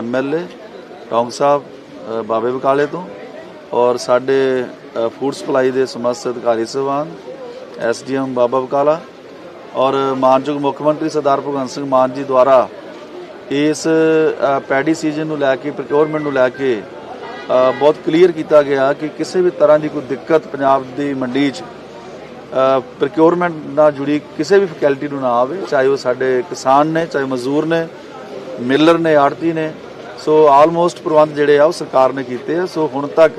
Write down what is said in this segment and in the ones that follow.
MLA Tong ਸਾਹਿਬ ਬਾਬੇ ਬਕਾਲੇ ਤੋਂ ਔਰ ਸਾਡੇ ਫੂਡ ਸਪਲਾਈ ਦੇ ਸਮਸਤ ਅਧਿਕਾਰੀ ਸਹਿਬਾਨ ਐਸਡੀਐਮ ਬਾਬਾ ਬਕਾਲਾ ਔਰ ਮਾਨਯੋਗ ਮੁੱਖ ਮੰਤਰੀ ਸਰਦਾਰ ਭਗਵੰਤ ਸਿੰਘ ਮਾਨ ਜੀ ਦੁਆਰਾ ਇਸ ਪੈਡੀ ਸੀਜ਼ਨ ਨੂੰ ਲੈ ਕੇ ਪ੍ਰੋਕਿਉਰਮੈਂਟ ਨੂੰ ਲੈ ਕੇ ਬਹੁਤ ਕਲੀਅਰ ਕੀਤਾ ਗਿਆ ਕਿ ਕਿਸੇ ਵੀ ਤਰ੍ਹਾਂ ਦੀ ਕੋਈ ਦਿੱਕਤ ਪੰਜਾਬ ਦੀ ਮੰਡੀ 'ਚ ਪ੍ਰੋਕਿਉਰਮੈਂਟ ਨਾਲ ਜੁੜੀ ਕਿਸੇ ਵੀ ਫੈਕਲਟੀ ਨੂੰ ਨਾ ਆਵੇ, ਚਾਹੇ ਉਹ ਸਾਡੇ ਕਿਸਾਨ ਨੇ, ਚਾਹੇ ਮਜ਼ਦੂਰ ਨੇ ਮਿਲਰ ਨੇ ਆੜਤੀ ਨੇ ਸੋ ਆਲਮੋਸਟ ਪ੍ਰਬੰਧ ਜਿਹੜੇ ਆ, ਉਹ ਸਰਕਾਰ ਨੇ ਕੀਤੇ ਆ। ਸੋ ਹੁਣ ਤੱਕ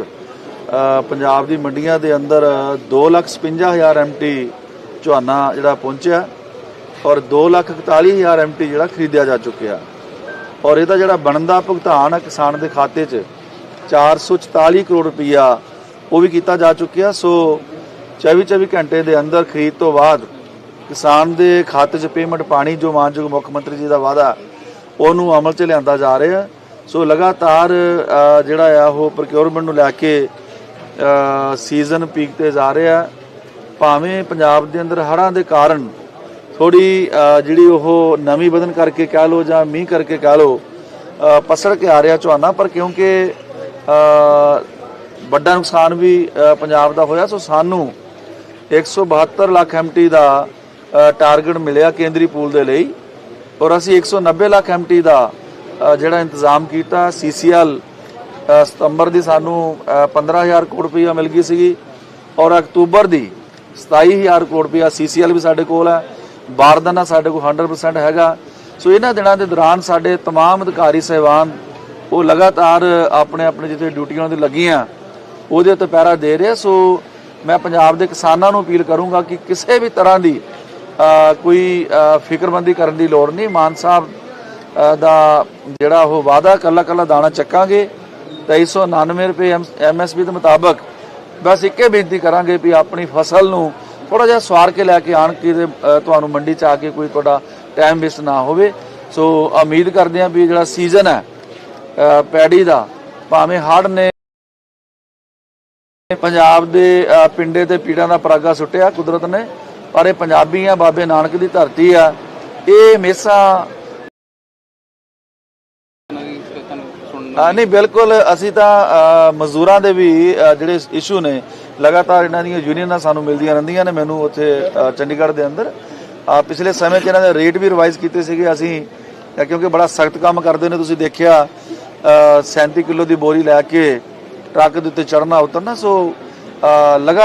ਪੰਜਾਬ ਦੀ ਮੰਡੀਆਂ ਦੇ ਅੰਦਰ 255000 ਐਮਟੀ ਝੋਨਾ ਜਿਹੜਾ ਪਹੁੰਚਿਆ ਔਰ 241000 ਐਮਟੀ ਜਿਹੜਾ ਖਰੀਦਿਆ ਜਾ ਚੁੱਕਿਆ। ਔਰ ਇਹਦਾ ਜਿਹੜਾ ਬਣਦਾ ਭੁਗਤਾਨ ਹੈ ਕਿਸਾਨ ਦੇ ਖਾਤੇ 'ਚ 444 ਕਰੋੜ ਰੁਪਈਆ ਉਹ ਵੀ ਕੀਤਾ ਜਾ ਚੁੱਕਿਆ। ਸੋ 24 24 ਘੰਟੇ ਦੇ ਅੰਦਰ ਖਰੀਦ ਤੋਂ ਬਾਅਦ ਕਿਸਾਨ ਦੇ ਖਾਤੇ 'ਚ ਪੇਮੈਂਟ ਪਾਣੀ, ਜੋ ਮਾਨਯੋਗ ਮੁੱਖ ਮੰਤਰੀ ਜੀ ਦਾ ਵਾਅਦਾ, ਉਹਨੂੰ ਅਮਲ 'ਚ ਲਿਆਂਦਾ ਜਾ ਰਿਹਾ। ਸੋ ਲਗਾਤਾਰ ਜਿਹੜਾ ਆ, ਉਹ ਪ੍ਰੋਕਿਉਰਮੈਂਟ ਨੂੰ ਲੈ ਕੇ ਸੀਜ਼ਨ ਪੀਕ ਤੇ ਜਾ ਰਿਹਾ। ਭਾਵੇਂ ਪੰਜਾਬ ਦੇ ਅੰਦਰ ਹੜ੍ਹਾਂ ਦੇ ਕਾਰਨ ਥੋੜੀ ਜਿਹੜੀ ਉਹ ਨਵੀਂ ਬਦਨ ਕਰਕੇ ਕਹਿ ਲੋ ਜਾਂ ਮੀਂਹ ਕਰਕੇ ਕਹਿ ਲੋ ਪਸੜ ਕੇ ਆ ਰਿਹਾ ਝੋਨਾ, ਪਰ ਕਿਉਂਕਿ ਵੱਡਾ ਨੁਕਸਾਨ ਵੀ ਪੰਜਾਬ ਦਾ ਹੋਇਆ। ਸੋ ਸਾਨੂੰ 172 ਲੱਖ ਐਮਟੀ ਦਾ ਟਾਰਗੇਟ ਮਿਲਿਆ ਕੇਂਦਰੀ ਪੂਲ ਦੇ ਲਈ ਔਰ ਅਸੀਂ 190 ਲੱਖ ਐਮਟੀ ਦਾ ਜਿਹੜਾ ਇੰਤਜ਼ਾਮ ਕੀਤਾ ਸੀਸੀਐਲ ਸਤੰਬਰ ਦੀ ਸਾਨੂੰ ਅ, 15000 ਕਰੋੜ ਰੁਪਈਆ ਮਿਲ ਗਈ ਸੀਗੀ ਔਰ ਅਕਤੂਬਰ ਦੀ 27000 ਕਰੋੜ ਰੁਪਈਆ ਸੀਸੀਐਲ ਵੀ ਸਾਡੇ ਕੋਲ ਹੈ ਬਾਰਦਾਨਾ ਸਾਡੇ ਕੋਲ 100% ਹੈਗਾ ਸੋ ਇਹਨਾਂ ਦਿਨਾਂ ਦੇ ਦੌਰਾਨ ਸਾਡੇ तमाम ਅਧਿਕਾਰੀ ਸਹਿਬਾਨ ਉਹ ਲਗਾਤਾਰ ਆਪਣੇ ਆਪਣੇ ਜਿੱਥੇ ਡਿਊਟੀਆਂ ਉਹਨਾਂ ਦੀ ਲੱਗੀਆਂ ਉਹਦੇ ਉੱਤੇ ਪਹਿਰਾ ਦੇ ਰਹੇ ਆ। ਸੋ ਮੈਂ ਪੰਜਾਬ ਦੇ ਕਿਸਾਨਾਂ ਨੂੰ ਅਪੀਲ ਕਰੂੰਗਾ ਕਿ ਕਿਸੇ ਵੀ ਤਰ੍ਹਾਂ ਦੀ ਅ, ਕੋਈ ਅ, ਫਿਕਰਮੰਦੀ ਕਰਨ ਦੀ ਲੋੜ ਨਹੀਂ ਮਾਨ ਸਾਹਿਬ ਅ, ਦਾ ਜਿਹੜਾ ਉਹ ਵਾਅਦਾ ਕੱਲਾ ਕੱਲਾ ਦਾਣਾ ਚੱਕਾਂਗੇ 2399 ਰੁਪਏ ਐਮਐਸਪੀ ਦੇ ਮੁਤਾਬਕ ਬਸ ਇੱਕੇ ਬੇਨਤੀ ਕਰਾਂਗੇ ਵੀ ਆਪਣੀ ਫਸਲ ਨੂੰ ਥੋੜਾ ਜਿਹਾ ਸਵਾਰ ਕੇ ਲੈ ਕੇ ਆਣ ਕਿ ਤੇ, ਤੁਹਾਨੂੰ ਮੰਡੀ ਚ ਆ ਕੇ ਕੋਈ ਤੁਹਾਡਾ ਟਾਈਮ ਵੇਸਟ ਨਾ ਹੋਵੇ। ਸੋ ਉਮੀਦ ਕਰਦੇ ਹਾਂ ਵੀ ਜਿਹੜਾ ਸੀਜ਼ਨ ਹੈ ਪੈੜੀ ਦਾ ਭਾਵੇਂ ਹੜ੍ਹ ਨੇ ਪੰਜਾਬ ਦੇ ਪਿੰਡੇ ਤੇ ਪੀੜਾਂ ਦਾ ਪਰਾਗਾ ਸੁੱਟਿਆ ਕੁਦਰਤ ਨੇ ਪਰ ਇਹ ਪੰਜਾਬੀ ਆ ਬਾਬੇ ਨਾਨਕ ਦੀ ਧਰਤੀ ਆ। ਇਹ ਹਮੇਸ਼ਾ ਨਹੀਂ ਬਿਲਕੁਲ ਅਸੀਂ ਤਾਂ ਮਜ਼ਦੂਰਾਂ ਦੇ ਵੀ ਜਿਹੜੇ ਇਸ਼ੂ ਨੇ ਲਗਾਤਾਰ ਇਹਨਾਂ ਦੀਆਂ ਯੂਨੀਅਨਾਂ ਸਾਨੂੰ ਮਿਲਦੀਆਂ ਰਹਿੰਦੀਆਂ ਨੇ ਮੈਨੂੰ ਉੱਥੇ ਚੰਡੀਗੜ੍ਹ ਦੇ ਅੰਦਰ। ਪਿਛਲੇ ਸਮੇਂ 'ਚ ਇਹਨਾਂ ਦੇ ਰੇਟ ਵੀ ਰਿਵਾਈਜ਼ ਕੀਤੇ ਸੀਗੇ ਅਸੀਂ ਕਿਉਂਕਿ ਬੜਾ ਸਖਤ ਕੰਮ ਕਰਦੇ ਨੇ ਤੁਸੀਂ ਦੇਖਿਆ ਅ, 37 ਕਿਲੋ ਦੀ ਬੋਰੀ ਲੈ ਕੇ ਟਰੱਕ ਦੇ ਉੱਤੇ ਚੜਨਾ ਉਤਰਨਾ ਸੋ ਲਗਾ